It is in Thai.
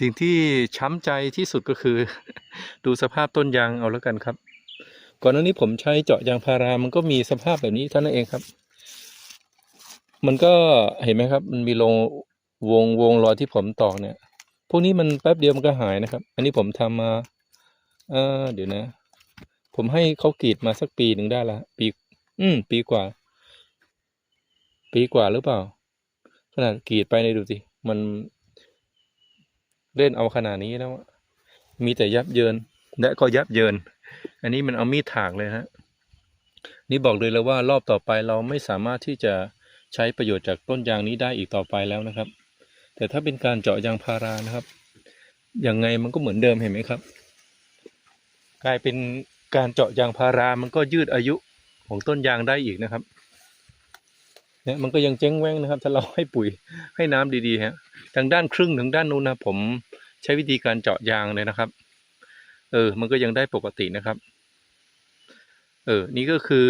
สิ่งที่ช้ำใจที่สุดก็คือ ดูสภาพต้นยางเอาแล้วกันครับ ก่อนหน้านี้ผมใช้เจาะยางพารามันก็มีสภาพแบบนี้เท่านั้นเองครับ มันก็เห็นไหมครับ มันมีลงวงวงรอยที่ผมตอกเนี่ย พวกนี้มันแป๊บเดียวมันก็หายนะครับ อันนี้ผมทำมาเออเดี๋ยวนะ ผมให้เขากรีดมาสักปีหนึ่งได้ละปี อืม ปีกว่า ปีกว่าหรือเปล่า ขนาดกรีดไปในยดูสิมัน เล่นเอาขนาดนี้แล้วมีแต่ยับเยินและก็ยับเยิน อันนี้มันเอามีดถากเลยฮะนี่บอกเลยแล้วว่ารอบต่อไปเราไม่สามารถที่จะใช้ประโยชน์จากต้นยางนี้ได้อีกต่อไปแล้วนะครับ แต่ถ้าเป็นการเจาะยางพารานะครับยังไงมันก็เหมือนเดิมเห็นไหมครับ กลายเป็นการเจาะยางพารามันก็ยืดอายุของต้นยางได้อีกนะครับเนี่ยมันก็ยังเจ๊งแว้งนะครับ ถ้าเราให้ปุ๋ยให้น้ำดีๆฮะทางด้านครึ่งทางด้านนู้นนะผม ใช้วิธีการเจาะยางเลยนะครับ เออ มันก็ยังได้ปกตินะครับ เออ นี่ก็คือ